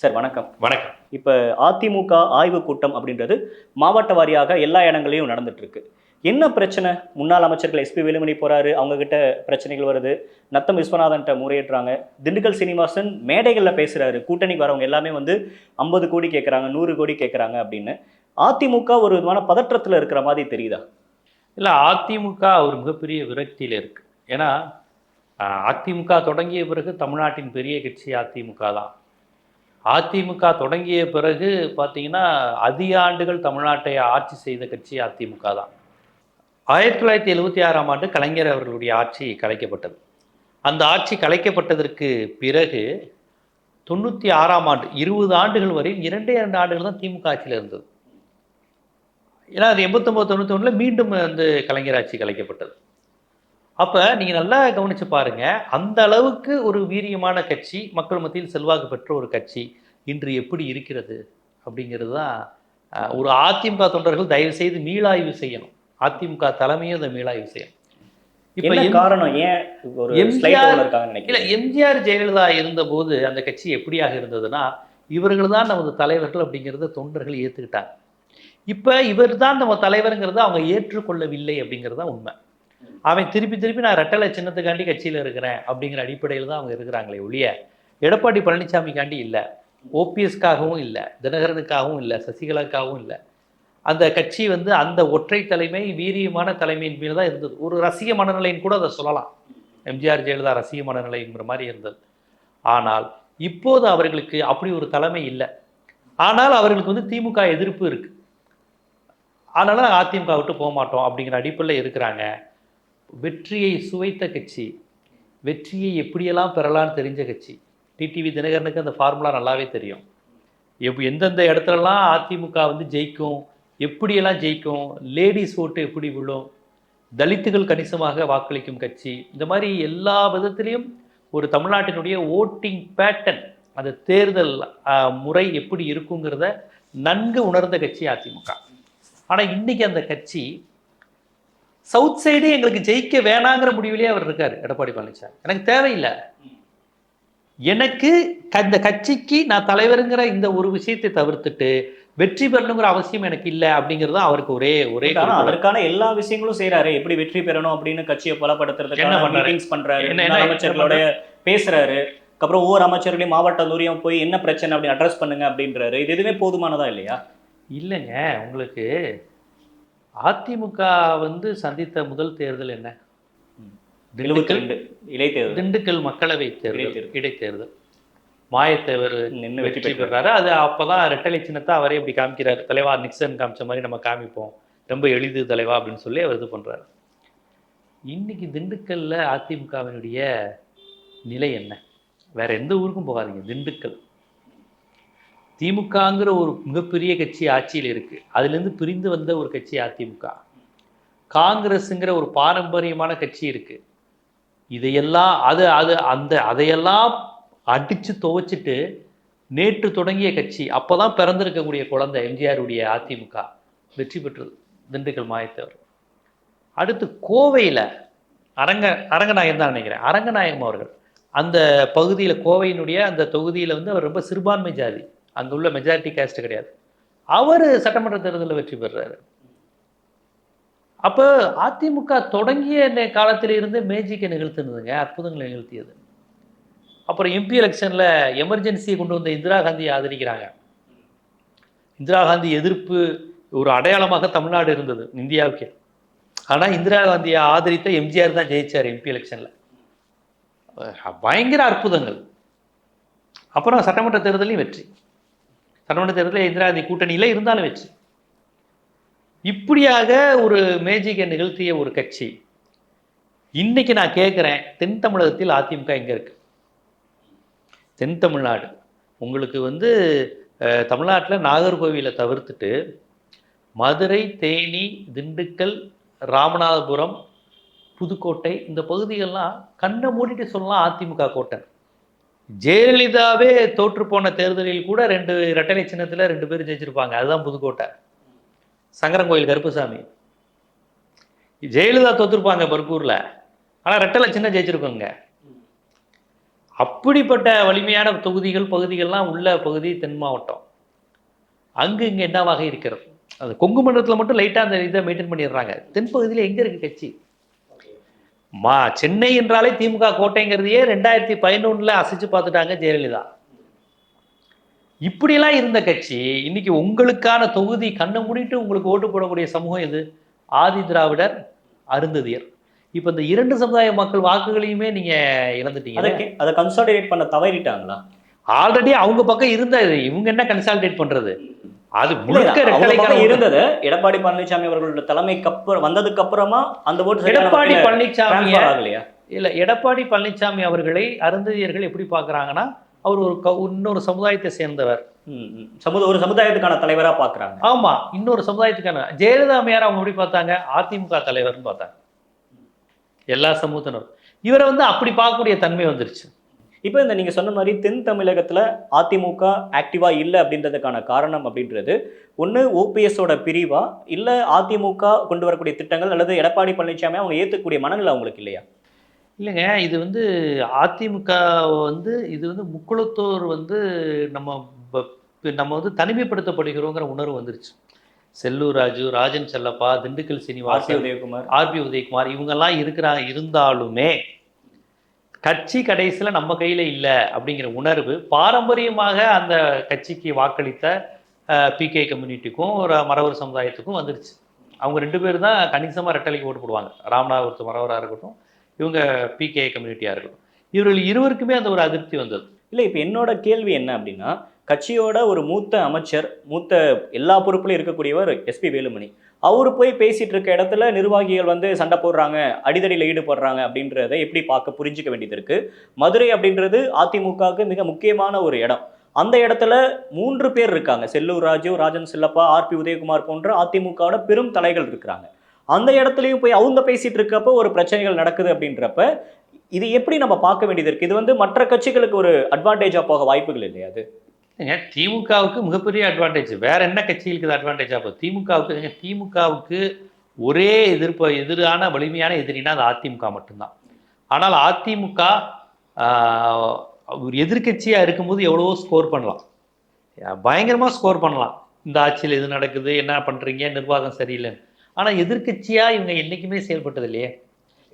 Sir வணக்கம். வணக்கம். இப்போ அதிமுக ஆய்வு கூட்டம் அப்படின்றது மாவட்ட வாரியாக எல்லா இடங்களையும் நடந்துட்டு இருக்கு என்ன பிரச்சனை? முன்னாள் அமைச்சர்கள் எஸ்பி வேலுமணி போறாரு அவங்க கிட்ட பிரச்சனைகள் வருது. நத்தம் விஸ்வநாதன்ட்ட முறையிடுறாங்க திண்டுக்கல் சீனிவாசன் மேடைகளில் பேசுறாரு. கூட்டணிக்கு வரவங்க எல்லாமே வந்து ஐம்பது கோடி கேட்குறாங்க நூறு கோடி கேட்குறாங்க அப்படின்னு. அதிமுக ஒரு விதமான பதற்றத்தில் இருக்கிற மாதிரி தெரியுதா? இல்லை அதிமுக ஒரு மிகப்பெரிய விரக்தியில் இருக்கு. ஏன்னா அதிமுக தொடங்கிய பிறகு தமிழ்நாட்டின் பெரிய கட்சி அதிமுக தான். அதிமுக தொடங்கிய பிறகு பார்த்தீங்கன்னா அதிக ஆண்டுகள் தமிழ்நாட்டை ஆட்சி செய்த கட்சி அதிமுக தான். ஆயிரத்தி தொள்ளாயிரத்தி எழுபத்தி ஆறாம் ஆண்டு கலைஞர் அவர்களுடைய ஆட்சி கலைக்கப்பட்டது. அந்த ஆட்சி கலைக்கப்பட்டதற்கு பிறகு தொண்ணூற்றி ஆறாம் ஆண்டு இருபது ஆண்டுகள் வரை இரண்டே இரண்டு ஆண்டுகள் தான் திமுக ஆட்சியில் இருந்தது. ஏன்னா அது எண்பத்தொம்போது தொண்ணூற்றி ஒன்றில் மீண்டும் வந்து கலைஞர் ஆட்சி கலைக்கப்பட்டது. அப்போ நீங்கள் நல்லா கவனிச்சு பாருங்க. அந்த அளவுக்கு ஒரு வீரியமான கட்சி மக்கள் மத்தியில் செல்வாக்கு பெற்ற ஒரு கட்சி இன்று எப்படி இருக்கிறது அப்படிங்கிறது தான் ஒரு அதிமுக தொண்டர்கள் தயவு செய்து மீளாய்வு செய்யணும். அதிமுக தலைமையும் அதை மீளாய்வு செய்யணும். இப்போ காரணம்? ஏன் ஒரு எம்ஜிஆர் இல்லை ஜெயலலிதா இருந்தபோது அந்த கட்சி எப்படியாக இருந்ததுன்னா இவர்கள் தான் நமது தலைவர்கள் அப்படிங்கிறத தொண்டர்கள் ஏற்றுக்கிட்டாங்க இப்போ இவர் தான் நம்ம தலைவருங்கிறத அவங்க ஏற்றுக்கொள்ளவில்லை அப்படிங்கிறது தான் உண்மை. அவன் திருப்பி திருப்பி நான் ரெட்டலை சின்னத்துக்காண்டி கட்சியில் இருக்கிறேன் அப்படிங்கிற அடிப்படையில் தான் அவங்க இருக்கிறாங்களே ஒழிய எடப்பாடி பழனிசாமிக்காண்டி இல்லை. ஓபிஎஸ்க்காகவும் இல்லை. தினகரனுக்காகவும் இல்லை. சசிகலாக்காகவும் இல்லை. அந்த கட்சி வந்து அந்த ஒற்றை தலைமை வீரியமான தலைமையின் மேல் தான் இருந்தது. ஒரு ரசிக மனநிலைன்னு கூட அதை சொல்லலாம். எம்ஜிஆர் ஜெயலலிதா ரசிக மனநிலைங்கிற மாதிரி இருந்தது. ஆனால் இப்போது அவர்களுக்கு அப்படி ஒரு தலைமை இல்லை. ஆனால் அவர்களுக்கு வந்து திமுக எதிர்ப்பு இருக்குது அதனால அதிமுக விட்டு போக மாட்டோம் அப்படிங்கிற அடிப்படையில் இருக்கிறாங்க. வெற்றியை சுவைத்த கட்சி வெற்றியை எப்படியெல்லாம் பெறலாம்னு தெரிஞ்ச கட்சி டிடிவி தினகரனுக்கு அந்த ஃபார்முலா நல்லாவே தெரியும். எப் எந்தெந்த இடத்துலலாம் அதிமுக வந்து ஜெயிக்கும் எப்படியெல்லாம் ஜெயிக்கும் லேடிஸ் ஓட்டு எப்படி விழும் தலித்துகள் கணிசமாக வாக்களிக்கும் கட்சி இந்த மாதிரி எல்லா விதத்திலையும் ஒரு தமிழ்நாட்டினுடைய ஓட்டிங் பேட்டர்ன் அந்த தேர்தல் முறை எப்படி இருக்குங்கிறத நன்கு உணர்ந்த கட்சி அதிமுக. ஆனால் இன்னைக்கு அந்த கட்சி சவுத் சைடு எங்களுக்கு ஜெயிக்க வேணாங்கிற முடிவிலேயே அவர் இருக்காரு எடப்பாடி பழனிசாமி. எனக்கு தேவையில்லை. எனக்கு இந்த கட்சிக்கு நான் தலைவருங்கிற இந்த ஒரு விஷயத்தை தவிர்த்துட்டு வெற்றி பெறணுங்கிற அவசியம் எனக்கு இல்லை அப்படிங்கிறது அவருக்கு ஒரே ஒரே. அதற்கான எல்லா விஷயங்களும் செய்யறாரு எப்படி வெற்றி பெறணும் அப்படின்னு கட்சியை என்ன பலப்படுத்துறதுக்கான பண்றாரு? என்ன- முன்னாள் என்ன- அமைச்சர்களோட பேசுறாரு. அப்புறம் ஒவ்வொரு அமைச்சர்களையும் மாவட்ட தூரியம் போய் என்ன பிரச்சனை அப்படின்னு அட்ரஸ் பண்ணுங்க அப்படின்றாரு. இது எதுவுமே போதுமானதா இல்லையா? இல்லைங்க உங்களுக்கு அதிமுக வந்து சந்தித்த முதல் தேர்தல் என்ன? திண்டுக்கல் இடைத்தேர்தல். திண்டுக்கல் மக்களவை தேர்தல் இடைத்தேர்தல். மாயத்தேவர் வெற்றி பெறாரு அது அப்பதான் ரெட்டலை சின்னத்தை அவரே இப்படி காமிக்கிறாரு. தலைவா நிக்சன் காமிச்ச மாதிரி நம்ம காமிப்போம். ரொம்ப எளிது தலைவா அப்படின்னு சொல்லி அவர் இது பண்றாரு. இன்னைக்கு திண்டுக்கல்ல அதிமுகவினுடைய நிலை என்ன? வேற எந்த ஊருக்கும் போகாதீங்க. திண்டுக்கல். திமுகங்கிற ஒரு மிகப்பெரிய கட்சி ஆட்சியில் இருக்குது அதுலேருந்து பிரிந்து வந்த ஒரு கட்சி அதிமுக. காங்கிரஸுங்கிற ஒரு பாரம்பரியமான கட்சி இருக்குது இதையெல்லாம் அது அது அந்த அதையெல்லாம் அடித்து துவைச்சிட்டு நேற்று தொடங்கிய கட்சி அப்பதான் பிறந்திருக்கக்கூடிய குழந்தை எம்ஜிஆருடைய அதிமுக. வெற்றி பெற்றது. திண்டுக்கல் மாயத்தவர். அடுத்து கோவையில் அரங்க அரங்கநாயகம் தான் நினைக்கிறேன். அரங்கநாயகம் அவர்கள். அந்த பகுதியில் கோவையினுடைய அந்த தொகுதியில் வந்து அவர் ரொம்ப சிறுபான்மை ஜாதி. அங்கே உள்ள மெஜாரிட்டி கேஸ்ட் கிடையாது. அவர் சட்டமன்ற தேர்தலில் வெற்றி பெறுறாரு அப்போ அதிமுக தொடங்கிய நே- காலத்தில் இருந்து மேஜிக்கை நிகழ்த்தினதுங்க அற்புதங்களை நிகழ்த்தியது. அப்புறம் எம்பி எலெக்ஷனில் எமர்ஜென்சியை கொண்டு வந்த இந்திரா காந்தியை ஆதரிக்கிறாங்க. இந்திரா காந்தி எதிர்ப்பு ஒரு அடையாளமாக தமிழ்நாடு இருந்தது இந்தியாவுக்கு. ஆனால் இந்திரா காந்தியை ஆதரித்த எம்ஜிஆர் தான் ஜெயிச்சார் எம்பி எலெக்ஷனில் பயங்கர அற்புதங்கள். அப்புறம் சட்டமன்ற தேர்தலையும் வெற்றி. சட்டமன்ற தேர்தலில் இந்திரா கூட்டணியில் இருந்தாலும் வச்சு. இப்படியாக ஒரு மேஜிக்கை நிகழ்த்திய ஒரு கட்சி. இன்னைக்கு நான் கேட்குறேன் தென் தமிழகத்தில் அதிமுக எங்கே இருக்கு? தென் தமிழ்நாடு. உங்களுக்கு வந்து தமிழ்நாட்டில் நாகர்கோவிலை தவிர்த்துட்டு மதுரை தேனி திண்டுக்கல் ராமநாதபுரம் புதுக்கோட்டை இந்த பகுதிகள்லாம் கண்ணை மூடிட்டு சொல்லலாம் அதிமுக கோட்டை. ஜெயலலிதாவே தோற்று போன தேர்தலில் கூட ரெண்டு இரட்டலை சின்னத்தில் ரெண்டு பேரும் ஜெயிச்சிருப்பாங்க. அதுதான் புதுக்கோட்டை. சங்கரங்கோயில் கருப்புசாமி. ஜெயலலிதா தோற்றுருப்பாங்க பர்கூரில் ஆனால் ரெட்டலை சின்ன ஜெயிச்சிருக்கோங்க. அப்படிப்பட்ட வலிமையான தொகுதிகள் பகுதிகள்லாம் உள்ள பகுதி தென் மாவட்டம். அங்கு இங்கே என்னவாக இருக்கிறது? அது கொங்கு மண்டலத்தில் மட்டும் லைட்டாக அந்த இதை மெயின்டைன் பண்ணிடுறாங்க. தென்பகுதியில் எங்கே இருக்குது கட்சி? மா சென்னை என்றாலே திமுக கோட்டைங்கிறதையே ரெண்டாயிரத்தி பதினொன்றில் அசைச்சு பார்த்துட்டாங்க ஜெயலலிதா. இப்படியெல்லாம் இருந்த கட்சி இன்னைக்கு உங்களுக்கான தொகுதி கண்ணை மூடிட்டு உங்களுக்கு ஓட்டு போடக்கூடிய சமூகம் எது? ஆதி திராவிடர் அருந்ததியர். இப்போ இந்த இரண்டு சமுதாய மக்கள் வாக்குகளையுமே நீங்க இழந்துட்டீங்க. அதை கன்சாலிடேட் பண்ண தவறிட்டாங்களா? ஆல்ரெடி அவங்க பக்கம் இருந்தது இவங்க என்ன கன்சால்டேட் பண்றது? அது முழுக்க. இருந்தது. எடப்பாடி பழனிசாமி அவர்களோட தலைமைக்கு அப்புறம் வந்ததுக்கு அப்புறமா அந்த ஓட்டு எடப்பாடி பழனிசாமி ஆகலையா? இல்ல எடப்பாடி பழனிசாமி அவர்களை அருந்ததியர்கள் எப்படி பார்க்கறாங்கன்னா அவர் ஒரு க- இன்னொரு சமுதாயத்தை சேர்ந்தவர். சமுதாய ஒரு சமுதாயத்துக்கான தலைவரா பாக்குறாங்க ஆமா இன்னொரு சமுதாயத்துக்கான. ஜெயலலிதா அம்மையார் அவங்க எப்படி பார்த்தாங்க? அதிமுக தலைவர்னு பார்த்தாங்க. எல்லா சமூகத்தினரும். இவரை வந்து அப்படி பார்க்கக்கூடிய தன்மை வந்துருச்சு. இப்போ இந்த நீங்க சொன்ன மாதிரி தென் தமிழகத்துல அதிமுக ஆக்டிவா இல்ல அப்படின்றதுக்கான காரணம் அப்படின்றது. ஒண்ணு ஓபிஎஸோட பிரிவா? இல்ல அதிமுக கொண்டு வரக்கூடிய திட்டங்கள் அல்லது எடப்பாடி பழனிசாமி அவங்க ஏத்துக்கக்கூடிய மனநிலை அவங்களுக்கு இல்லையா? இல்லைங்க இது வந்து அதிமுக வந்து இது வந்து முக்குளத்தோர் வந்து நம்ம நம்ம வந்து தனிமைப்படுத்தப்படுகிறோங்கிற உணர்வு வந்துருச்சு. செல்லூர் ராஜு ராஜன் செல்லப்பா திண்டுக்கல் சீனிவாசன் உதயகுமார். ஆர்பி உதயகுமார் இவங்கெல்லாம் இருக்கிறாங்க இருந்தாலுமே கட்சி கடைசியில் நம்ம கையில் இல்லை அப்படிங்கிற உணர்வு பாரம்பரியமாக அந்த கட்சிக்கு வாக்களித்த பிகே கம்யூனிட்டிக்கும் ஒரு மறவர் சமுதாயத்துக்கும் வந்துருச்சு. அவங்க ரெண்டு பேர் தான் கணிசமாக ரெட்டலைக்கு ஓட்டு போடுவாங்க. ராமநாதபுரத்து மறவராக இருக்கட்டும் இவங்க பிகே கம்யூனிட்டியாக இருக்கட்டும். இவர்கள் இருவருக்குமே அந்த ஒரு அதிருப்தி வந்தது. இல்லை இப்போ என்னோட கேள்வி என்ன அப்படின்னா கட்சியோட ஒரு மூத்த அமைச்சர் மூத்த எல்லா பொறுப்புலையும் இருக்கக்கூடியவர் எஸ்பி வேலுமணி. அவர் போய் பேசிட்டு இருக்க இடத்துல நிர்வாகிகள் வந்து சண்டை போடுறாங்க அடிதடியில் ஈடுபடுறாங்க அப்படின்றத எப்படி பார்க்க புரிஞ்சுக்க வேண்டியது இருக்கு. மதுரை அப்படின்றது அதிமுகவுக்கு மிக முக்கியமான ஒரு இடம். அந்த இடத்துல மூன்று பேர் இருக்காங்க. செல்லூர் ராஜு ராஜன் செல்லப்பா ஆர்பி உதயகுமார் போன்ற அதிமுகவோட பெரும் தலைகள் இருக்கிறாங்க. அந்த இடத்துலையும் போய் அவங்க பேசிட்டு இருக்கப்போ ஒரு பிரச்சனைகள் நடக்குது அப்படின்றப்ப இது எப்படி நம்ம பார்க்க வேண்டியது இருக்கு? இது வந்து மற்ற கட்சிகளுக்கு ஒரு அட்வான்டேஜா போக வாய்ப்புகள் இல்லையா அது? ஏங்க திமுகவுக்கு மிகப்பெரிய அட்வான்டேஜ் வேற என்ன கட்சிகளுக்கு அட்வான்டேஜ் அப்போ திமுகவுக்கு திமுகவுக்கு ஒரே எதிர்ப்பு எதிரான வலிமையான எதிரினா அது அதிமுக மட்டும்தான். ஆனால் அதிமுக ஒரு எதிர்க்கட்சியாக இருக்கும்போது எவ்வளவோ ஸ்கோர் பண்ணலாம். பயங்கரமாக ஸ்கோர் பண்ணலாம். இந்த ஆட்சியில் எது நடக்குது என்ன பண்ணுறீங்க நிர்வாகம் சரியில்லைன்னு. ஆனால் எதிர்க்கட்சியாக இவங்க என்றைக்குமே செயல்பட்டது இல்லையே.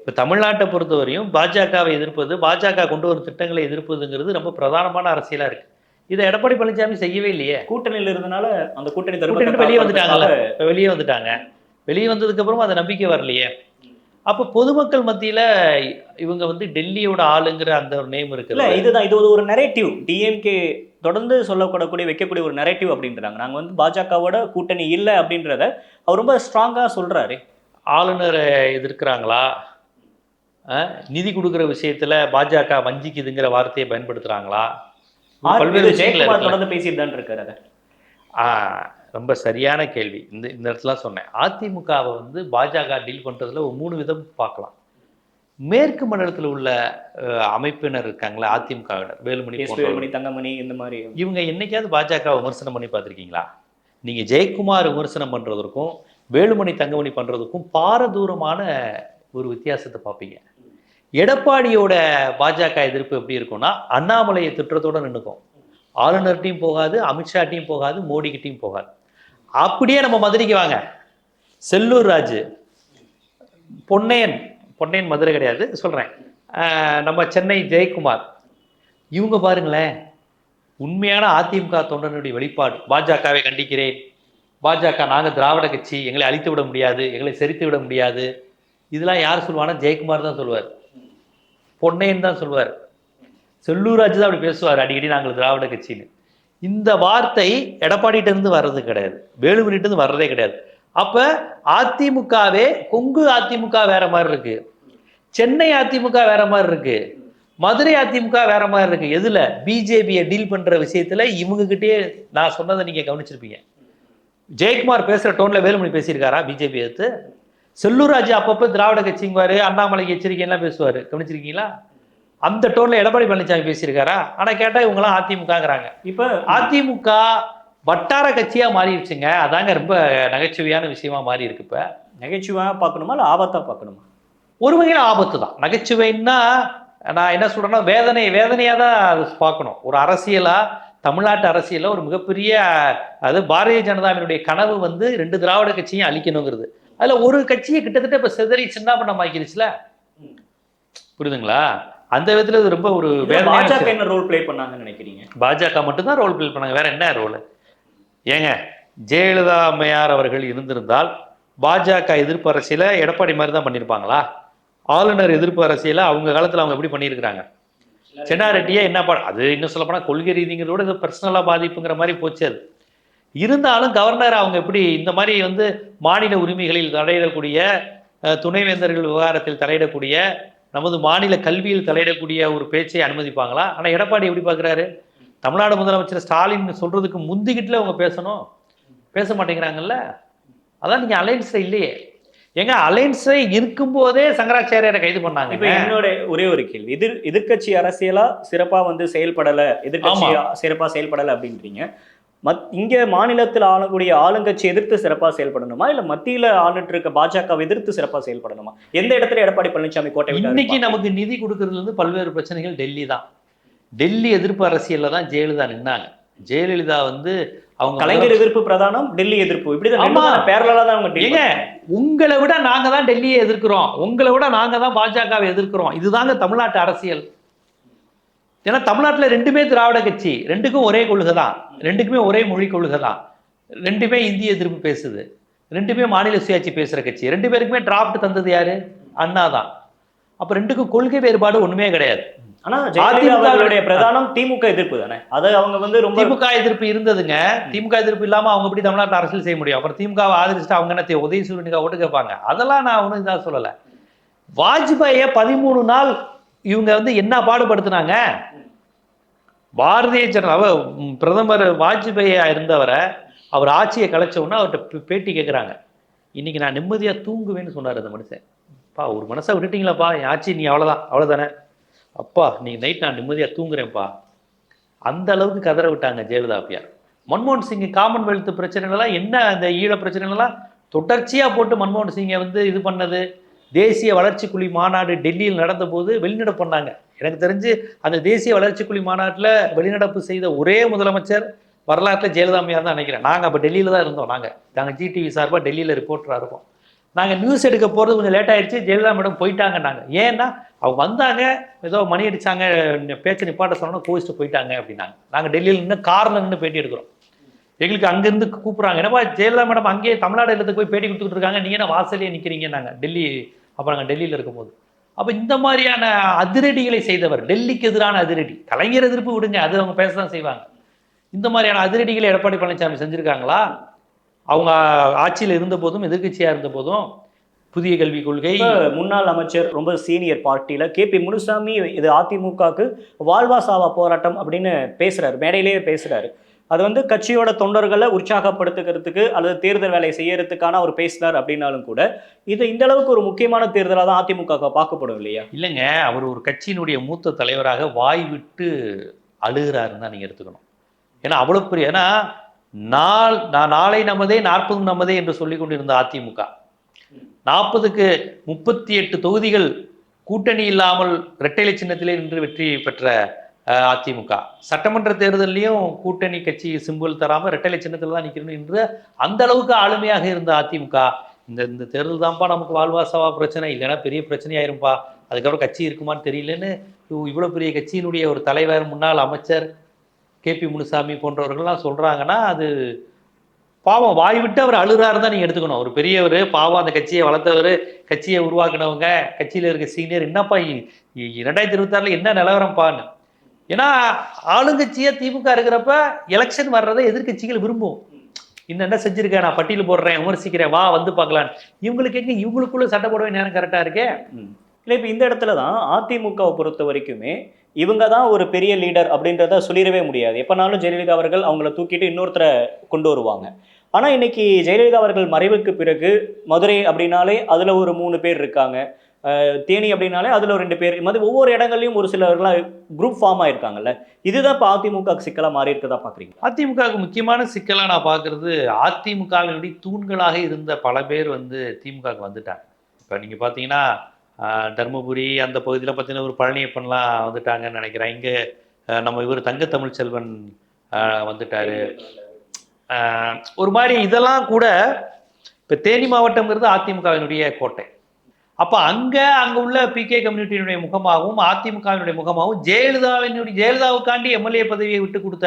இப்போ தமிழ்நாட்டை பொறுத்தவரையும் பாஜகவை எதிர்ப்பது பாஜக கொண்டு வரும் திட்டங்களை எதிர்ப்பதுங்கிறது ரொம்ப பிரதானமான அரசியலாக இருக்குது இதை எடப்பாடி பழனிசாமி செய்யவே இல்லையே. கூட்டணியில் இருந்தனால அந்த கூட்டணி கூட்டணி வெளியே வந்துட்டாங்கல்ல. இப்போ வெளியே வந்துட்டாங்க. வெளியே வந்ததுக்கு அப்புறமா அந்த நம்பிக்கை வரலையே. அப்போ பொதுமக்கள் மத்தியில இவங்க வந்து டெல்லியோட ஆளுங்கிற அந்த ஒரு நேம் இருக்குல்ல இதுதான். இது ஒரு நெரேட்டிவ் டிஎம்கே தொடர்ந்து சொல்லக்கூடக்கூடிய வைக்கக்கூடிய ஒரு நெரேட்டிவ் அப்படின்றாங்க. நாங்க வந்து பாஜகவோட கூட்டணி இல்லை அப்படின்றத அவர் ரொம்ப ஸ்ட்ராங்கா சொல்றாரு. ஆளுநரை எதிர்க்கிறாங்களா? நிதி கொடுக்குற விஷயத்துல பாஜக வஞ்சிக்குதுங்கிற வார்த்தையை பயன்படுத்துறாங்களா? பல்வேறு ஜெயக்குமார். தொடர்ந்து பேசிட்டு தான் இருக்காரு அதை. ஆ, ரொம்ப சரியான கேள்வி. இந்த இந்த இடத்துல சொன்னேன். அதிமுகவை வந்து பாஜக டீல் பண்றதுல ஒரு மூணு விதம் பார்க்கலாம். மேற்கு மண்டலத்தில் உள்ள அமைப்பினர் இருக்காங்களா அதிமுகவினர் வேலுமணி. வேலுமணி தங்கமணி இந்த மாதிரி. இவங்க என்னைக்காவது பாஜக விமர்சனம் பண்ணி பார்த்திருக்கீங்களா? நீங்க ஜெயக்குமார் விமர்சனம் பண்றதற்கும் வேலுமணி தங்கமணி பண்றதுக்கும் பாரதூரமான ஒரு வித்தியாசத்தை பார்ப்பீங்க. எடப்பாடியோட பாஜக எதிர்ப்பு எப்படி இருக்கும்னா அண்ணாமலையை திட்டத்தோட நின்றுக்கும் ஆளுநர்கிட்டையும் போகாது அமித்ஷாட்டையும் போகாது மோடிக்கிட்டையும் போகாது. அப்படியே நம்ம மதுரைக்கு வாங்க. செல்லூர் ராஜு பொன்னையன் பொன்னையன் மதுரை கிடையாது சொல்கிறேன் நம்ம சென்னை ஜெயக்குமார். இவங்க பாருங்களேன் உண்மையான அதிமுக தொண்டனுடைய வெளிப்பாடு. பாஜகவை கண்டிக்கிறேன். பாஜக நாங்கள் திராவிட கட்சி எங்களை அழித்து விட முடியாது எங்களை செரித்து விட முடியாது. இதெல்லாம் யார் சொல்லுவாங்கன்னா ஜெயக்குமார் தான் சொல்லுவார். பொன்னையன் தான் சொல்லுவார். செல்லூராஜ் தான் அப்படி பேசுவார் அடிக்கடி நாங்கள் திராவிட கட்சின்னு. இந்த வார்த்தை எடப்பாடிகிட்ட இருந்து வர்றது கிடையாது. வேலுமணிகிட்ட இருந்து வர்றதே கிடையாது. அப்ப அதிமுகவே கொங்கு அதிமுக வேற மாதிரி இருக்கு. சென்னை அதிமுக வேற மாதிரி இருக்கு. மதுரை அதிமுக வேற மாதிரி இருக்கு. எதுல? பிஜேபியை டீல் பண்ற விஷயத்துல இவங்க நான் சொன்னதை நீங்க கவனிச்சிருப்பீங்க. ஜெயக்குமார் பேசுற டோன்ல வேலுமணி பேசியிருக்காரா? பிஜேபி எடுத்து செல்லூராஜ் அப்பப்போ திராவிட கட்சிங்குவாரு அண்ணாமலைக்கு எச்சரிக்கை எல்லாம் பேசுவாரு. கவனிச்சிருக்கீங்களா? அந்த டோன்ல எடப்பாடி பழனிசாமி பேசியிருக்காரா? ஆனா கேட்டா இவங்கெல்லாம் அதிமுகங்கிறாங்க. இப்ப அதிமுக வட்டார கட்சியா மாறிடுச்சுங்க. அதாங்க ரொம்ப நகைச்சுவையான விஷயமா மாறி இருக்கு இப்ப. நகைச்சுவையா பார்க்கணுமா இல்ல ஆபத்தா பார்க்கணுமா? ஒரு வகையில் ஆபத்து தான். நகைச்சுவைன்னா நான் என்ன சொல்றேன்னா வேதனை வேதனையாக தான் அது பார்க்கணும். ஒரு அரசியலா தமிழ்நாட்டு அரசியலில் ஒரு மிகப்பெரிய அது பாரதிய ஜனதாவினுடைய கனவு வந்து ரெண்டு திராவிட கட்சியும் அழிக்கணுங்கிறது. அதில் ஒரு கட்சியை கிட்டத்தட்ட இப்போ சிதறி சின்னாபண்ணம் ஆக்கிருச்சுல புரியுதுங்களா? அந்த விதத்தில் இது ரொம்ப ஒரு பாஜக. என்ன ரோல் ப்ளே பண்ணாங்கன்னு நினைக்கிறீங்க? பாஜக மட்டும்தான் ரோல் பிளே பண்ணாங்க. வேற என்ன ரோல் ஏங்க ஜெயலலிதா அம்மையார் அவர்கள் இருந்திருந்தால் பாஜக எதிர்ப்பு அரசியலை எடப்பாடி மாதிரி தான் பண்ணியிருப்பாங்களா ஆளுநர் எதிர்ப்பு அரசியலை அவங்க காலத்தில் அவங்க எப்படி பண்ணியிருக்கிறாங்க? சென்னாரெட்டியே என்ன பா அது இன்னும் சொல்ல போனால் கொள்கை ரீதிங்கிறத விட இது பர்சனலாக பாதிப்புங்கிற மாதிரி போச்சு அது. இருந்தாலும் கவர்னர் அவங்க எப்படி இந்த மாதிரி வந்து மாநில உரிமைகளில் தலையிடக்கூடிய துணைவேந்தர்கள் விவகாரத்தில் தலையிடக்கூடிய நமது மாநில கல்வியில் தலையிடக்கூடிய ஒரு பேச்சை அனுமதிப்பாங்களா? ஆனால் எடப்பாடி எப்படி பார்க்குறாரு தமிழ்நாடு முதலமைச்சர் ஸ்டாலின் சொல்றதுக்கு முந்திக்கிட்டுல அவங்க பேசணும். பேச மாட்டேங்கிறாங்கல்ல? அதான் நீங்க அலைன்ஸ்ல இல்லையே. ஏங்க அலைன்ஸை இருக்கும்போதே சங்கராச்சாரியாரை கைது பண்ணாங்க. இப்ப என்னோட ஒரே ஒரு கேள்வி. எதிர் எதிர்க்கட்சி அரசியலா சிறப்பா வந்து செயல்படல எதிர்க்கட்சி சிறப்பா செயல்படல அப்படின்றீங்க. மத் இங்க மாநிலத்தில் ஆளக்கூடிய ஆளுங்கட்சி எதிர்த்து சிறப்பா செயல்படணுமா? இல்ல மத்தியில ஆளுட்டு இருக்க பாஜக எதிர்த்து சிறப்பா செயல்படணுமா? எந்த இடத்துல எடப்பாடி பழனிசாமி கோட்டை இன்னைக்கு. நமக்கு நிதி கொடுக்கறதுல இருந்து பல்வேறு பிரச்சனைகள் டெல்லி தான் டெல்லி எதிர்ப்பு அரசியல்ல தான் ஜெயலலிதா நின்னாங்க. ஜெயலலிதா வந்து அவங்க கலைஞர் எதிர்ப்பு பிரதானம் டெல்லி எதிர்ப்பு. இப்படிதான். பேரலா தான் அவங்க. உங்களை விட நாங்க தான் டெல்லியை எதிர்க்கிறோம். உங்களை விட நாங்க தான் பாஜகவை எதிர்க்கிறோம். இதுதாங்க தமிழ்நாட்டு அரசியல். ஏன்னா தமிழ்நாட்டுல ரெண்டுமே திராவிட கட்சி. ரெண்டுக்கும் ஒரே கொள்கை தான் ரெண்டுக்குமே ஒரே மொழி கொள்கை தான் ரெண்டுமே இந்திய எதிர்ப்பு பேசுது. ரெண்டுமே மாநில சுயாட்சி பேசுற கட்சி. ரெண்டு பேருக்குமே டிராஃப்ட் தந்தது யாரு? அண்ணா தான் அப்ப ரெண்டுக்கும் கொள்கை வேறுபாடு ஒண்ணுமே கிடையாது. அவர்களுடைய பிரதானம் திமுக எதிர்ப்பு தானே? அதை அவங்க வந்து ரொம்ப திமுக எதிர்ப்பு இருந்ததுங்க. திமுக எதிர்ப்பு இல்லாம அவங்க எப்படி தமிழ்நாட்டில் அரசியல் செய்ய முடியும்? அப்புறம் திமுகவை ஆதரிச்சுட்டு அவங்க என்ன உதயசூரியனுக்கா ஓட்டு கேட்பாங்க? அதெல்லாம் நான் ஒன்றும் இதாக சொல்லலை. வாஜ்பாயை பதிமூணு நாள் இவங்க வந்து என்ன பாடுபடுத்தினாங்க? பாரதிய ஜனதா அவர் பிரதமர் வாஜ்பாயா இருந்தவரை அவர் ஆட்சியை கலைச்சவுடனே அவர்கிட்ட பேட்டி கேட்குறாங்க இன்னைக்கு நான் நிம்மதியாக தூங்குவேன்னு சொன்னார் அந்த மனுஷன். பா ஒரு மனசை விட்டுட்டீங்களாப்பா? என் ஆட்சி நீ அவ்வளோதான் அவ்வளோதானே அப்பா நீ நைட் நான் நிம்மதியாக தூங்குறேன்ப்பா. அந்த அளவுக்கு கதற விட்டாங்க ஜெயலலிதா அப்பியார் மன்மோகன் சிங் காமன்வெல்த் பிரச்சனைகள்லாம் என்ன அந்த ஈழ பிரச்சனைகள்லாம் தொடர்ச்சியாக போட்டு மன்மோகன் சிங்கை வந்து இது பண்ணது. தேசிய வளர்ச்சி குழி மாநாடு டெல்லியில் நடந்தபோது வெளிநடப்பு பண்ணாங்க. எனக்கு தெரிஞ்சு அந்த தேசிய வளர்ச்சி குழி மாநாட்டில் வெளிநடப்பு செய்த ஒரே முதலமைச்சர் வரலாற்றில் ஜெயலலிதா தான் நினைக்கிறேன். நாங்கள் அப்போ டெல்லியில் தான் இருந்தோம் நாங்கள் நாங்கள் ஜிடிவி சார்பாக டெல்லியில் ரிப்போர்ட்டராக இருக்கோம் நாங்கள் நியூஸ் எடுக்க போகிறது கொஞ்சம் லேட் ஆயிடுச்சு. ஜெயலலிதா மேடம் போயிட்டாங்க நாங்கள் ஏன்னா அவங்க வந்தாங்க ஏதோ மணி அடித்தாங்க பேச்சை நிப்பாட்ட சொன்னோன்னா கோவிச்சுட்டு போயிட்டாங்க அப்படின்னாங்க. நாங்கள் டெல்லியில் நின்று காரில் நின்று பேட்டி எடுக்கிறோம். எங்களுக்கு அங்கேருந்து கூப்பிட்றாங்க. என்னப்பா ஜெயலலிதா மேடம் அங்கேயே தமிழ்நாடு இடத்துக்கு போய் பேட்டி கொடுத்துட்டு இருக்காங்க. நீங்கள் என்ன வாசலே நிற்கிறீங்க நாங்கள் டெல்லி அப்போ நாங்கள் டெல்லியில் இருக்கும்போது. அப்போ இந்த மாதிரியான அதிரடிகளை செய்தவர் டெல்லிக்கு எதிரான அதிரடி. கலைஞர் எதிர்ப்பு விடுங்க அது அவங்க பேச தான் செய்வாங்க. இந்த மாதிரியான அதிரடிகளை எடப்பாடி பழனிசாமி செஞ்சுருக்காங்களா? அவங்க ஆட்சியில் இருந்தபோதும் எதிர்கட்சியாக எதிர்க்கட்சியாக புதிய கல்விக் கொள்கை. முன்னாள் அமைச்சர் ரொம்ப சீனியர் பார்ட்டியில் கே பி முனுசாமி இது அதிமுகவுக்கு வாழ்வா சாவா போராட்டம் அப்படின்னு பேசுகிறார் மேடையிலேயே பேசுகிறாரு அது வந்து கட்சியோட தொண்டர்களை உற்சாகப்படுத்துகிறதுக்கு அல்லது தேர்தல் வேலையை செய்யறதுக்கான அவர் பேசினார் அப்படின்னாலும் கூட இது இந்த அளவுக்கு ஒரு முக்கியமான தேர்தலாக தான் அதிமுக பார்க்கப்படும் இல்லையா? இல்லைங்க அவர் ஒரு கட்சியினுடைய மூத்த தலைவராக வாய் விட்டு அழுகிறாருன்னு தான் நீங்கள் எடுத்துக்கணும். ஏன்னா அவ்வளோ பெரிய ஏன்னா நாள் நான் நாளை நமதே நாற்பது நமதே என்று சொல்லி கொண்டிருந்த அதிமுக. நாற்பதுக்கு முப்பத்தி எட்டு தொகுதிகள் கூட்டணி இல்லாமல் இரட்டைலை சின்னத்திலே நின்று வெற்றி பெற்ற அதிமுக. சட்டமன்ற தேர்தலையும் கூட்டணி கட்சி சிம்பிள் தராமல் இரட்டைலை சின்னத்தில் தான் நிற்கணும் என்று அந்த அளவுக்கு ஆளுமையாக இருந்த அதிமுக. இந்த இந்த தேர்தல் தான்ப்பா நமக்கு வாழ்வாசவா பிரச்சனை. இல்லைன்னா பெரிய பிரச்சனையாயிரும்பா. அதுக்கப்புறம் கட்சி இருக்குமான்னு தெரியலன்னு இவ்வளோ பெரிய கட்சியினுடைய ஒரு தலைவர் முன்னாள் அமைச்சர் கேபி முனுசாமி போன்றவர்கள்லாம் சொல்கிறாங்கன்னா அது பாவம். வாய் விட்டு அவர் அழுறாரு தான் நீங்கள் எடுத்துக்கணும். ஒரு பெரியவர் பாவம் அந்த கட்சியை வளர்த்தவர் கட்சியை உருவாக்குனவங்க கட்சியில் இருக்க சீனியர் என்னப்பா இரண்டாயிரத்தி இருபத்தாறில் என்ன நிலவரம்ப்பான்னு. ஏன்னா ஆளுங்கட்சியே திமுக இருக்கிறப்ப எலெக்ஷன் வர்றதை எதிர்க்கட்சிகள் விரும்பும். இன்னும் என்ன செஞ்சிருக்கேன் நான் பட்டியல் போடுறேன் விமர்சிக்கிறேன் வா வந்து பார்க்கலாம் இவங்களுக்கு எங்க இவங்களுக்குள்ள சட்டை போடவே நேரம் கரெக்டா இருக்கே? இல்லை இப்போ இந்த இடத்துல தான் அதிமுகவை பொறுத்த வரைக்குமே இவங்க தான் ஒரு பெரிய லீடர் அப்படின்றத சொல்லிடவே முடியாது. எப்போனாலும் ஜெயலலிதா அவர்கள் அவங்கள தூக்கிட்டு இன்னொருத்தரை கொண்டு வருவாங்க. ஆனால் இன்னைக்கு ஜெயலலிதா அவர்கள் மறைவுக்கு பிறகு மதுரை அப்படின்னாலே அதில் ஒரு மூணு பேர் இருக்காங்க. தேனி அப்படின்னாலே அதில் ரெண்டு பேர். மாதிரி ஒவ்வொரு இடங்கள்லையும் ஒரு சிலர்லாம் குரூப் ஃபார்ம் ஆயிருக்காங்கல்ல. இதுதான் இப்போ அதிமுக சிக்கலாக மாறி இருக்கதா பார்க்குறீங்க அதிமுகவுக்கு முக்கியமான சிக்கலாக நான் பார்க்குறது அதிமுகவினுடைய தூண்களாக இருந்த பல பேர் வந்து திமுகவுக்கு வந்துட்டாங்க. இப்போ நீங்கள் பார்த்தீங்கன்னா தர்மபுரி அந்த பகுதியில் பார்த்தீங்கன்னா ஒரு பழனியப்பன்லாம் வந்துட்டாங்கன்னு நினைக்கிறேன். இங்கே நம்ம இவர் தங்க தமிழ்ச்செல்வன் வந்துட்டாரு. ஒரு மாதிரி இதெல்லாம் கூட இப்போ தேனி மாவட்டம்ங்கிறது அதிமுகவினுடைய கோட்டை. அப்போ அங்கே அங்கே உள்ள பிகே கம்யூனிட்டியினுடைய முகமாகவும் அதிமுகவினுடைய முகமாகவும் ஜெயலலிதாவினுடைய ஜெயலலிதாவுக்காண்டி எம்எல்ஏ பதவியை விட்டு கொடுத்த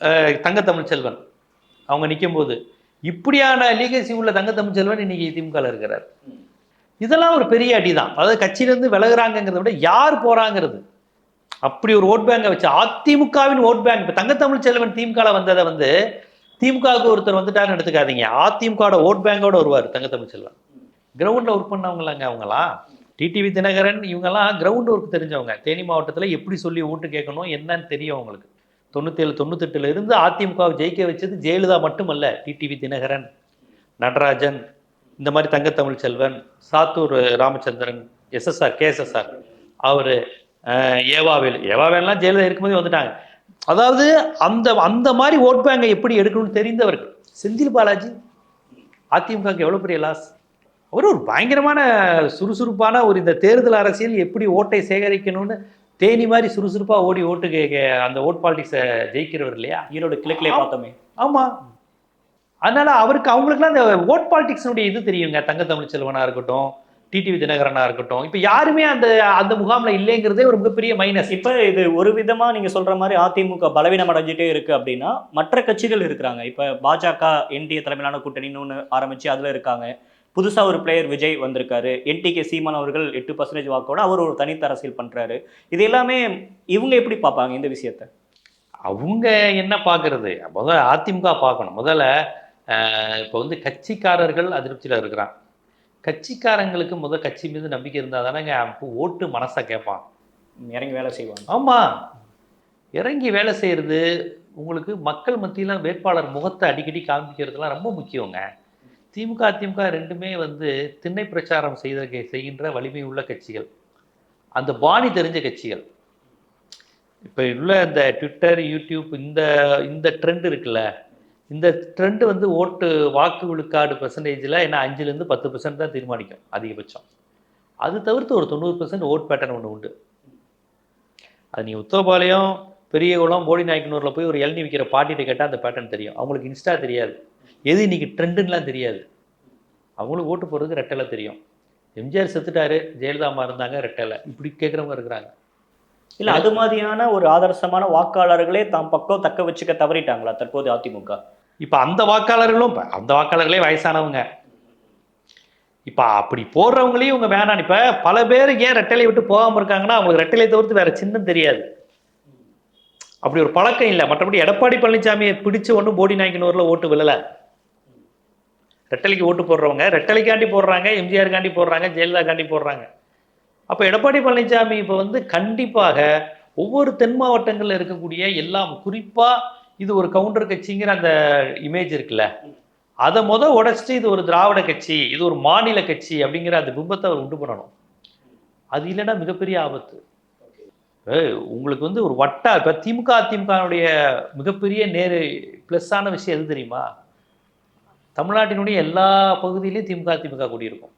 ஆஹ் தங்க தமிழ்ச்செல்வன் அவங்க நிக்கும்போது இப்படியான லீகசி உள்ள தங்க தமிழ்ச்செல்வன் இன்னைக்கு திமுகவில் இருக்கிறார். இதெல்லாம் ஒரு பெரிய அடி தான் அதாவது கட்சியிலேருந்து விலகுறாங்கங்கிறத விட யார் போகிறாங்கிறது அப்படி ஒரு ஓட் பேங்கை வச்சு அதிமுகவின் ஓட் பேங்க் இப்போ தங்க தமிழ்ச்செல்வன் திமுகவில் வந்ததை வந்து திமுகவுக்கு ஒருத்தர் வந்துட்டாருன்னு எடுத்துக்காதீங்க. அதிமுகவோட ஓட் பேங்கோட வருவார் தங்க தமிழ்ச்செல்வன் கிரவுண்டில் ஒர்க் பண்ணவங்களாங்க அவங்களாம் டிடிவி தினகரன் இவங்கெல்லாம் கிரவுண்ட் ஒர்க் தெரிஞ்சவங்க. தேனி மாவட்டத்தில் எப்படி சொல்லி ஓட்டு கேட்கணும் என்னன்னு தெரியும் அவங்களுக்கு. தொண்ணூற்றேழு தொண்ணூத்தெட்டுல இருந்து அதிமுகவை ஜெயிக்க வச்சது ஜெயலலிதா மட்டுமல்ல டிடிவி தினகரன் நடராஜன் இந்த மாதிரி Thangatamil Selvan Sattur Ramachandran S S R K S S R அவர் ஏவாவேல் ஏவாவேல்லாம் ஜெயலலிதா இருக்கும்போதே வந்துட்டாங்க. அதாவது அந்த அந்த மாதிரி ஓட் பேங்கை எப்படி எடுக்கணும்னு தெரிந்தவர்கள் செந்தில் பாலாஜி அதிமுகவுக்கு எவ்வளோ பெரிய லாஸ் அவர் ஒரு பயங்கரமான சுறுசுறுப்பான ஒரு இந்த தேர்தல் அரசியல் எப்படி ஓட்டை சேகரிக்கணும்னு தேனி மாதிரி சுறுசுறுப்பாக ஓடி ஓட்டு அந்த ஓட் பாலிடிக்ஸை ஜெயிக்கிறவர் இல்லையா? ஈரோடு கிழக்கிலே பார்த்தோமே. ஆமாம் அதனால அவருக்கு அவங்களுக்குலாம் இந்த ஓட் பாலிடிக்ஸினுடைய இது தெரியுங்க. தங்க தமிழ்ச்செல்வனா இருக்கட்டும் டிடிவி தினகரனா இருக்கட்டும். இப்போ யாருமே அந்த அந்த முகாம்ல இல்லைங்கிறதே ஒரு மிகப்பெரிய மைனஸ் இப்ப இது ஒரு விதமா நீங்க சொல்ற மாதிரி அதிமுக பலவீனம் அடைஞ்சிட்டே இருக்கு அப்படின்னா மற்ற கட்சிகள் இருக்கிறாங்க. இப்ப பாஜக என்டிஏ தலைமையிலான கூட்டணின்னு ஒன்று ஆரம்பிச்சு அதுல இருக்காங்க. புதுசா ஒரு பிளேயர் விஜய் வந்திருக்காரு. என்டிகே சீமான் அவர்கள் எட்டு பர்சன்டேஜ் வாக்கோட அவர் ஒரு தனித்த அரசியல் பண்றாரு. இது எல்லாமே இவங்க எப்படி பார்ப்பாங்க இந்த விஷயத்த? அவங்க என்ன பார்க்கறது? முதல்ல அதிமுக பார்க்கணும். முதல்ல இப்போ வந்து கட்சிக்காரர்கள் அதிருப்தியில் இருக்கிறான் கட்சிக்காரங்களுக்கு முதல் கட்சி மீது நம்பிக்கை இருந்தால் தானேங்க ஓட்டு மனசை கேட்பான். இறங்கி வேலை செய்வாங்க. ஆமாம் இறங்கி வேலை செய்கிறது உங்களுக்கு மக்கள் மத்தியில் வேட்பாளர் முகத்தை அடிக்கடி காமிக்கிறதுலாம் ரொம்ப முக்கியங்க. திமுக அதிமுக ரெண்டுமே வந்து திண்ணை பிரச்சாரம் செய்த செய்கின்ற வலிமை உள்ள கட்சிகள். அந்த பாணி தெரிஞ்ச கட்சிகள். இப்போ உள்ள இந்த ட்விட்டர் யூடியூப் இந்த இந்த ட்ரெண்ட் இருக்குல்ல இந்த ட்ரெண்டு வந்து ஓட்டு வாக்கு விழுக்காடு பெர்சன்டேஜில் என்ன அஞ்சுலேருந்து பத்து பர்சன்ட் தான் தீர்மானிக்கும் அதிகபட்சம். அது தவிர்த்து ஒரு தொண்ணூறு பர்சன்ட் ஓட் பேட்டர்ன் ஒன்று உண்டு. அது நீ உத்தரபாளையம் பெரியகுளம் போடி நாயக்கனூரில் போய் ஒரு இளநீ விற்கிற பாட்டிகிட்ட கேட்டால் அந்த பேட்டர்ன் தெரியும். அவங்களுக்கு இன்ஸ்டா தெரியாது. எது இன்னைக்கு ட்ரெண்டுன்னெலாம் தெரியாது. அவங்களுக்கு ஓட்டு போடுறதுக்கு ரெட்டலை தெரியும். எம்ஜிஆர் செத்துட்டாரு ஜெயலலிதா இருந்தாங்க ரெட்டலை. இப்படி கேட்குறவங்க இருக்கிறாங்க. இல்லை அது மாதிரியான ஒரு ஆதர்சமான வாக்காளர்களே தாம் பக்கம் தக்க வச்சுக்க தவறிட்டாங்களா தற்போது அதிமுக? இப்போ அந்த வாக்காளர்களும் அந்த வாக்காளர்களே வயசானவங்க. இப்போ அப்படி போடுறவங்களையும் இவங்க வேணாம். இப்போ பல பேர் ஏன் ரெட்டலை விட்டு போகாமல் இருக்காங்கன்னா அவங்களுக்கு ரெட்டலை தவிர்த்து வேற சின்னம் தெரியாது. அப்படி ஒரு பழக்கம் இல்லை. மற்றபடி எடப்பாடி பழனிசாமியை பிடிச்சு ஒன்றும் போடி நாயக்கனூரில் ஓட்டு விழலை. ரெட்டலைக்கு ஓட்டு போடுறவங்க ரெட்டலைக்காண்டி போடுறாங்க எம்ஜிஆருக்காண்டி போடுறாங்க ஜெயலலிதாக்காண்டி போடுறாங்க. அப்போ எடப்பாடி பழனிசாமி இப்போ வந்து கண்டிப்பாக ஒவ்வொரு தென் மாவட்டங்களில் இருக்கக்கூடிய எல்லாம் குறிப்பாக இது ஒரு கவுண்டர் கட்சிங்கிற அந்த இமேஜ் இருக்குல்ல. அதை முத உடச்சிட்டு இது ஒரு திராவிட கட்சி இது ஒரு மாநில கட்சி அப்படிங்கிற அந்த பிம்பத்தை அவர் உண்டு பண்ணணும். அது இல்லைன்னா மிகப்பெரிய ஆபத்து. உங்களுக்கு வந்து ஒரு வட்டா இப்போ திமுக அதிமுகனுடைய மிகப்பெரிய நேரு ப்ளஸ்ஸான விஷயம் எது தெரியுமா? தமிழ்நாட்டினுடைய எல்லா பகுதியிலையும் திமுக அதிமுக கூடியிருக்கும்.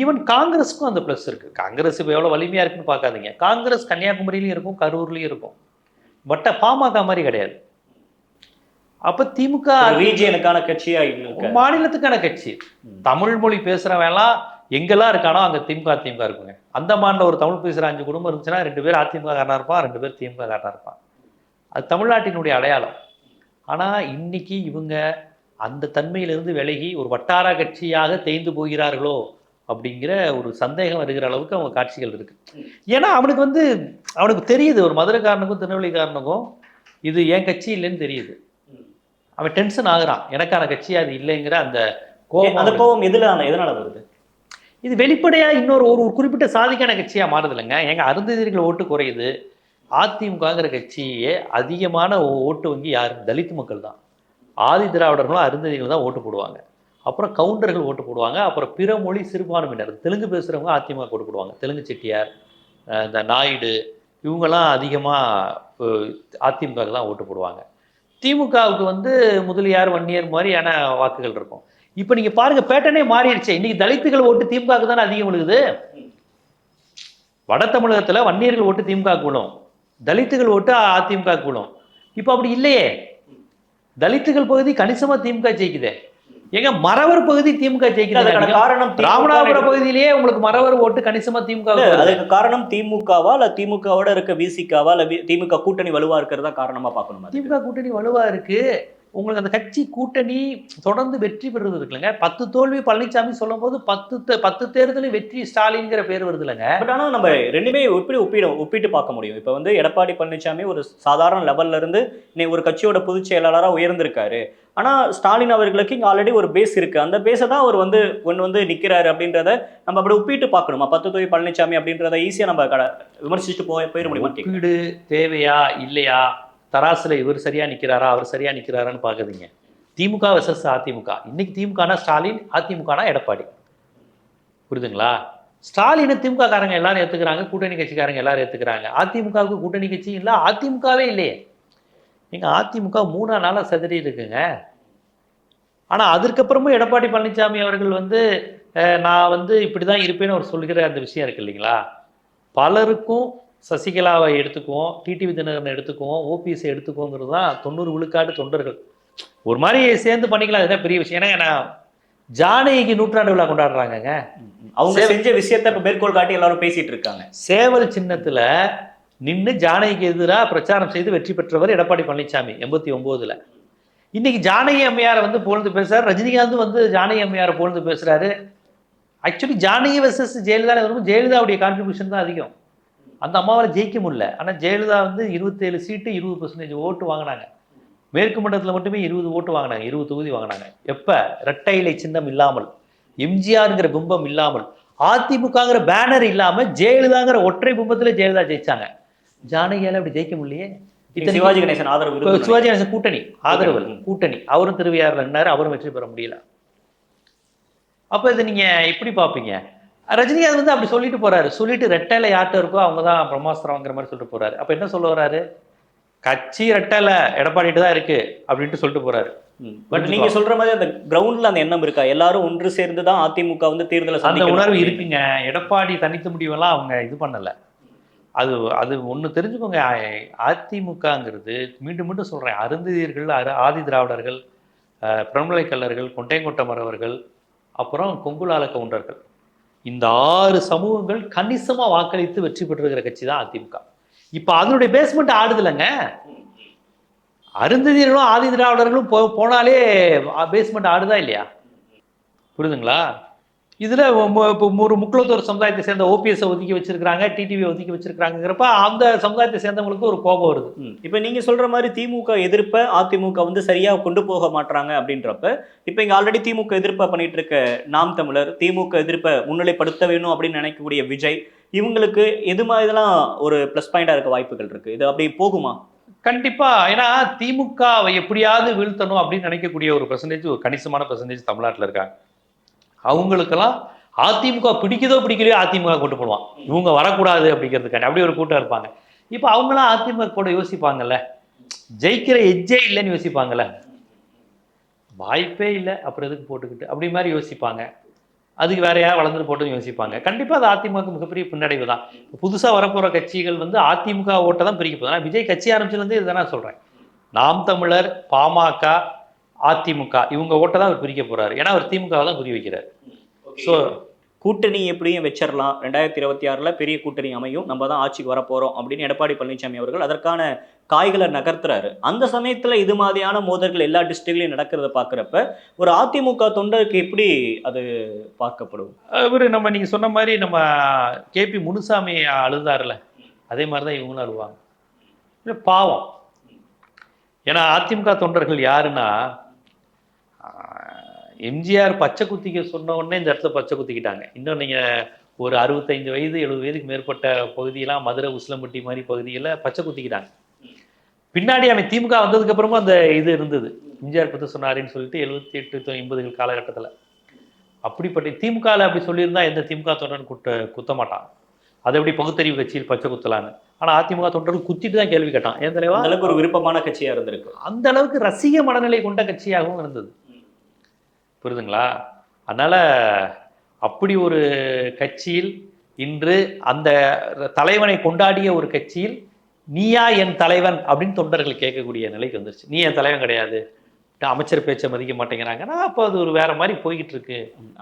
ஈவன் காங்கிரஸுக்கும் அந்த ப்ளஸ் இருக்குது காங்கிரஸ் இப்போ எவ்வளோ வலிமையாக இருக்குன்னு பார்க்காதீங்க. காங்கிரஸ் கன்னியாகுமரியிலையும் இருக்கும் கரூர்லேயும் இருக்கும். பட் பாமக மாதிரி கிடையாது. அப்போ திமுக ரீஜியனுக்கான கட்சியா இருக்கு? மாநிலத்துக்கான கட்சி. தமிழ் மொழி பேசுகிறவன்லாம் எங்கெல்லாம் இருக்கானோ அங்கே திமுக அதிமுக இருக்குங்க. அந்தமான்ல ஒரு தமிழ் பேசுகிற அஞ்சு குடும்பம் இருந்துச்சுன்னா ரெண்டு பேர் அதிமுக காரனா இருப்பான் ரெண்டு பேர் திமுக காரனா இருப்பான் அது தமிழ்நாட்டினுடைய அடையாளம். ஆனால் இன்னைக்கு இவங்க அந்த தன்மையிலிருந்து விலகி ஒரு வட்டார கட்சியாக தேய்ந்து போகிறார்களோ அப்படிங்கிற ஒரு சந்தேகம் வருகிற அளவுக்கு அவங்க காட்சிகள் இருக்கு. ஏன்னா அவனுக்கு வந்து அவனுக்கு தெரியுது ஒரு மதுரைக்காரனுக்கும் திருநெல்வேலிக்காரனுக்கும் இது என் கட்சி இல்லைன்னு தெரியுது. அவன் டென்ஷன் ஆகுறான். எனக்கான கட்சி அது இல்லைங்கிற அந்த கோபம் அந்த கோபம் எதுல எதனால வருது? இது வெளிப்படையா இன்னொரு ஒரு ஒரு குறிப்பிட்ட சாதிக்கான கட்சியா மாறுது இல்லைங்க எங்க அருந்ததிகள் ஓட்டு குறையுது. அதிமுகங்கிற கட்சியே அதிகமான ஓட்டு வங்கி யார்? தலித் மக்கள் தான் ஆதி திராவிடர்களும் அருந்ததிகள் தான் ஓட்டு போடுவாங்க. அப்புறம் கவுண்டர்கள் ஓட்டு போடுவாங்க. அப்புறம் பிற மொழி சிறுபான்மையினர் தெலுங்கு பேசுகிறவங்க அதிமுக ஓட்டு போடுவாங்க. தெலுங்கு செட்டியார் இந்த நாயுடு இவங்கெல்லாம் அதிகமாக அதிமுகலாம் தான் ஓட்டு போடுவாங்க. திமுகவுக்கு வந்து முதலியார் வன்னியர் மாதிரியான வாக்குகள் இருக்கும். இப்போ நீங்க பாருங்க பேட்டனே மாறிடுச்சு. இன்னைக்கு தலித்துகள் ஓட்டு திமுகவுக்கு தானே அதிகம் விழுகுது? வட தமிழகத்தில் வன்னியர்கள் ஓட்டு திமுக கூடும் தலித்துகள் ஓட்டு அதிமுக கூடும் இப்போ அப்படி இல்லையே. தலித்துகள் பகுதி கணிசமா திமுக ஜெயிக்குதே. ஏங்க மறவர் பகுதி திமுக ஜெயிக்குது காரணம் ராமநாதபுரம் பகுதியிலேயே உங்களுக்கு மறவர் ஓட்டு கணிசமா திமுக அதுக்கு காரணம் திமுகவா இல்ல திமுகவோட இருக்க விசிகாவா இல்ல திமுக கூட்டணி வலுவா இருக்கிறதா காரணமா பார்க்கணுமா? திமுக கூட்டணி வலுவா இருக்கு. உங்களுக்கு அந்த கட்சி கூட்டணி தொடர்ந்து வெற்றி பெறுவது இருக்குல்லங்க பத்து தோல்வி பழனிசாமி சொல்லும் போது பத்து பத்து தேர்தலில் வெற்றி ஸ்டாலின்ங்கிற பேர் வருது இல்லைங்க. பட் ஆனா நம்ம ரெண்டுமே எப்படி ஒப்பிட ஒப்பிட்டு பார்க்க முடியும். இப்ப வந்து எடப்பாடி பழனிசாமி ஒரு சாதாரண லெவல்ல இருந்து ஒரு கட்சியோட பொதுச் செயலாளரா உயர்ந்திருக்காரு. ஆனா ஸ்டாலின் அவர்களுக்கு இங்க ஆல்ரெடி ஒரு பேஸ் இருக்கு. அந்த பேஸை தான் அவர் வந்து கொண்டு வந்து நிக்கிறாரு அப்படின்றத நம்ம அப்படி ஒப்பிட்டு பார்க்கணுமா? பத்து தொகை பழனிசாமி அப்படின்றத ஈஸியா நம்ம கட- விமர்சிச்சுட்டு போய் போயிட முடியுமா. ஒப்பீடு தேவையா இல்லையா? தராசில் இவர் சரியாக நிற்கிறாரா அவர் சரியாக நிற்கிறாரான்னு பார்க்குறீங்க திமுக வெசஸ் அதிமுக. இன்னைக்கு திமுகனா ஸ்டாலின் அதிமுகனா எடப்பாடி. புரியுதுங்களா? ஸ்டாலினை திமுக காரங்க எல்லாரும் ஏற்றுக்கிறாங்க கூட்டணி கட்சிக்காரங்க எல்லாரும் ஏற்றுக்கிறாங்க அதிமுகவுக்கு கூட்டணி கட்சி இல்லை அதிமுகவே இல்லையே. நீங்கள் அதிமுக மூணா நாளாக செதறி இருக்குங்க. ஆனால் அதுக்கப்புறமும் எடப்பாடி பழனிசாமி அவர்கள் வந்து நான் வந்து இப்படி தான் இருப்பேன்னு அவர் சொல்கிற அந்த விஷயம் இருக்கு இல்லைங்களா? பலருக்கும் சசிகலாவை எடுத்துக்குவோம் டிடிவி தினகரனை எடுத்துக்குவோம் ஓபிஎஸ் எடுத்துக்குவோங்கிறது தான் தொண்ணூறு விழுக்காடு தொண்டர்கள். ஒரு மாதிரி சேர்ந்து பண்ணிக்கலாம் அதுதான் பெரிய விஷயம். ஏன்னா நான் ஜானகிக்கு நூற்றாண்டு விழா கொண்டாடுறாங்கங்க. அவங்க செஞ்ச விஷயத்த இப்ப மேற்கோள் காட்டி எல்லாரும் பேசிட்டு இருக்காங்க. சேவல் சின்னத்துல நின்று ஜானகிக்கு எதிராக பிரச்சாரம் செய்து வெற்றி பெற்றவர் எடப்பாடி பழனிசாமி எண்பத்தி ஒன்பதுல இன்னைக்கு ஜானகி அம்மையாரை வந்து புகழ்ந்து பேசுறாரு. ரஜினிகாந்த் வந்து ஜானகி அம்மையாரை புகழ்ந்து பேசுறாரு. ஆக்சுவலி ஜானகி வர்சஸ் ஜெயலலிதா வரும்போது ஜெயலலிதாவுடைய கான்ட்ரிபியூஷன் தான் அதிகம். அந்த அம்மாவால் ஜெயிக்க முடியல. ஆனால் ஜெயலலிதா வந்து இருபத்தேழு சீட்டு இருபது பர்சன்டேஜ் ஓட்டு வாங்கினாங்க. மேற்கு மண்டலத்தில் மட்டுமே இருபது ஓட்டு வாங்கினாங்க இருபது தொகுதி வாங்கினாங்க. எப்போ? ரெட்டை இலை சின்னம் இல்லாமல் எம்ஜிஆருங்கிற பிம்பம் இல்லாமல் அதிமுகங்கிற பேனர் இல்லாம ஜெயலலிதாங்கிற ஒற்றை பிம்பத்துல ஜெயலலிதா ஜெயிச்சாங்க. ஜானகியால அப்படி ஜெயிக்க முடியலையே. சிவாஜி கணேசன் ஆதரவு சிவாஜி கணேசன் கூட்டணி ஆதரவு. கூட்டணி. அவரும் இருந்தாரு அவரும் வெற்றி பெற முடியல. அப்ப இதை நீங்க எப்படி பாப்பீங்க ரஜினிகாந்த் வந்து அப்படி சொல்லிட்டு போறாரு. சொல்லிட்டு ரெட்டையில யார்கிட்ட இருக்கோ அவங்க தான் பிரம்மாஸ்திரம்ங்கிற மாதிரி சொல்லிட்டு போறாரு. அப்ப என்ன சொல்ல வராரு? கட்சி ரெட்டையில எடப்பாடிட்டு தான் இருக்கு அப்படின்ட்டு சொல்லிட்டு போறாரு. பட் நீங்க சொல்ற மாதிரி அந்த கிரவுண்ட்ல அந்த எண்ணம் இருக்கா? எல்லாரும் ஒன்று சேர்ந்து தான் அதிமுக வந்து தேர்தலை அந்த உணர்வு. இருக்குங்க. எடப்பாடி தனித்து முடிவெல்லாம் அவங்க இது பண்ணல. அது அது ஒன்று தெரிஞ்சுக்கோங்க. அதிமுகங்கிறது மீண்டும் மீண்டும் சொல்றேன். அருந்ததியர்கள் அரு ஆதி திராவிடர்கள் அஹ், பிரமலை கல்லர்கள் கொண்டையங்கொட்ட மறவர்கள் அப்புறம் கொங்குலால கவுண்டர்கள். இந்த ஆறு சமூகங்கள் கணிசமா வாக்களித்து வெற்றி பெற்றிருக்கிற கட்சி தான் அதிமுக. இப்போ அதனுடைய பேஸ்மெண்ட் ஆடுதில்லைங்க அருந்ததியர்களும் ஆதி திராவிடர்களும் போ போனாலே பேஸ்மெண்ட் ஆடுதா இல்லையா? புரியுதுங்களா இதுல இப்போ ஒரு முக்குளத்தூர் சமுதாயத்தை சேர்ந்த ஓபிஎஸ் ஒதுக்கி வச்சிருக்காங்க டிடிவி ஒதுக்கி வச்சிருக்காங்கிறப்ப அந்த சமுதாயத்தை சேர்ந்தவங்களுக்கு ஒரு கோபம் வருது. ம். இப்ப நீங்க சொல்ற மாதிரி திமுக எதிர்ப்ப அதிமுக வந்து சரியா கொண்டு போக மாட்றாங்க அப்படின்றப்ப இப்ப இங்க ஆல்ரெடி திமுக எதிர்ப்பை பண்ணிட்டு இருக்க நாம் தமிழர் திமுக எதிர்ப்பை முன்னிலைப்படுத்த வேணும் அப்படின்னு நினைக்கக்கூடிய விஜய் இவங்களுக்கு எது மாதிரிலாம் ஒரு ப்ளஸ் பாயிண்டா இருக்க வாய்ப்புகள் இருக்கு. இது அப்படி போகுமா? கண்டிப்பா. ஏன்னா திமுகவை எப்படியாவது வீழ்த்தணும் அப்படின்னு நினைக்கக்கூடிய ஒரு பெர்சன்டேஜ் ஒரு கணிசமான பெர்சன்டேஜ் தமிழ்நாட்டுல இருக்காங்க. அவங்களுக்கெல்லாம் அதிமுக பிடிக்குதோ பிடிக்கலையோ அதிமுக கொண்டு போடுவான். இவங்க வரக்கூடாது அப்படிங்கிறதுக்காண்டி அப்படி ஒரு கூட்டம் இருப்பாங்க. இப்போ அவங்களாம் அதிமுக கூட யோசிப்பாங்கல்ல? ஜெயிக்கிற எஜ்ஜே இல்லைன்னு யோசிப்பாங்கல்ல? வாய்ப்பே இல்லை. அப்புறம் எதுக்கு போட்டுக்கிட்டு? அப்படி மாதிரி யோசிப்பாங்க. அதுக்கு வேற யார் வளர்ந்துட்டு போட்டு யோசிப்பாங்க. கண்டிப்பாக அது அதிமுக மிகப்பெரிய பின்னடைவு தான். புதுசாக வரப்போகிற கட்சிகள் வந்து அதிமுக ஓட்டை தான் பிரிக்க போகுது. ஆனால் விஜய் கட்சி ஆரம்பிச்சதுலேருந்து இதை நான் சொல்கிறேன் நாம் தமிழர் பாமக அதிமுக இவங்க ஓட்டை தான் அவர் பிரிக்க போறாரு. ஏன்னா அவர் திமுக தான் குறி வைக்கிறார். ஸோ கூட்டணி எப்படியும் வச்சிடலாம் ரெண்டாயிரத்தி இருபத்தி ஆறுல பெரிய கூட்டணி அமையும். நம்ம தான் ஆட்சிக்கு வரப்போறோம் அப்படின்னு எடப்பாடி பழனிசாமி அவர்கள் அதற்கான காய்களை நகர்த்துறாரு. அந்த சமயத்துல இது மாதிரியான மோதல்கள் எல்லா டிஸ்ட்ரிக்ட்லயும் நடக்கிறத பாக்குறப்ப ஒரு அதிமுக தொண்டருக்கு எப்படி அது பார்க்கப்படும்? இவர் நம்ம நீங்க சொன்ன மாதிரி நம்ம கேபி முனுசாமி அழுதாருல அதே மாதிரி தான் இவங்களும் அழுவாங்க. பாவம். ஏன்னா அதிமுக தொண்டர்கள் யாருன்னா எம்ஜிஆர் பச்சை குத்திக்க சொன்ன உடனே இந்த இடத்துல பச்சை குத்திக்கிட்டாங்க. இன்னும் நீங்க ஒரு அறுபத்தைந்து வயது எழுபது வயதுக்கு மேற்பட்ட பகுதியெல்லாம் மதுரை உசிலம்பட்டி மாதிரி பகுதியில் பச்சை குத்திக்கிட்டாங்க. பின்னாடி அவன் திமுக வந்ததுக்கு அப்புறமும் அந்த இது இருந்தது. எம்ஜிஆர் பற்றி சொன்னாருன்னு சொல்லிட்டு எழுபத்தி எட்டு எண்பதுகள் காலகட்டத்தில். அப்படிப்பட்ட திமுகவில் அப்படி சொல்லியிருந்தா எந்த திமுக தொண்டன் குட்ட குத்த மாட்டான் அது எப்படி பகுத்தறிவு கட்சியில் பச்சை குத்தலான்னு? ஆனால் அதிமுக தொண்டர்கள் குத்திட்டு தான் கேள்வி கேட்டான். ஏன் தலைவா? அளவுக்கு ஒரு விருப்பமான கட்சியா இருந்திருக்கு. அந்த அளவுக்கு ரசிக மனநிலை கொண்ட கட்சியாகவும் இருந்தது. புரியுதுங்களா அதனால அப்படி ஒரு கட்சியில் இன்று அந்த தலைவனை கொண்டாடிய ஒரு கட்சியில் நீயா என் தலைவன் அப்படின்னு தொண்டர்கள் கேட்கக்கூடிய நிலைக்கு வந்துருச்சு. நீ என் தலைவன் கிடையாது. அமைச்சர் பேச்சை மதிக்க மாட்டேங்கிறாங்கன்னா அப்போ அது ஒரு வேற மாதிரி போய்கிட்டு இருக்கு.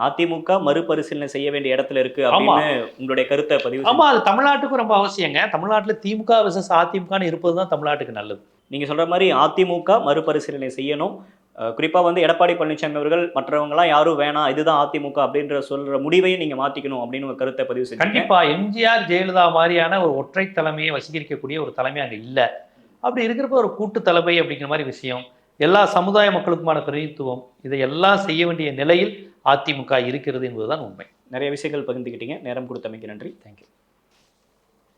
அதிமுக மறுபரிசீலனை செய்ய வேண்டிய இடத்துல இருக்கு அப்படின்னு உங்களுடைய கருத்தை பதிவு ஆமா அது தமிழ்நாட்டுக்கும் ரொம்ப அவசியங்க. தமிழ்நாட்டுல திமுக விசஸ் அதிமுகன்னு இருப்பது தான் தமிழ்நாட்டுக்கு நல்லது. நீங்க சொல்ற மாதிரி அதிமுக மறுபரிசீலனை செய்யணும். அஹ் குறிப்பா வந்து எடப்பாடி பழனிசாமி அவர்கள் மற்றவங்கலாம் யாரும் வேணாம் இதுதான் அதிமுக அப்படின்ற சொல்ற முடிவையும் நீங்க மாத்திக்கணும் அப்படின்னு உங்க கருத்தை பதிவு செஞ்சீங்க. கண்டிப்பா எம்ஜிஆர் ஜெயலலிதா மாதிரியான ஒரு ஒற்றை தலைமையை வசீகரிக்கக்கூடிய ஒரு தலைமை அங்க இல்ல. அப்படி இருக்கிறப்ப ஒரு கூட்டு தலைமை அப்படிங்கிற மாதிரி விஷயம் எல்லா சமுதாய மக்களுக்குமான பிரதித்துவம் இதையெல்லாம் செய்ய வேண்டிய நிலையில் அதிமுக இருக்கிறது என்பதுதான் உண்மை. நிறைய விஷயங்கள் பகிர்ந்துக்கிட்டீங்க நேரம் கொடுத்தமைக்கு நன்றி. தேங்க்யூ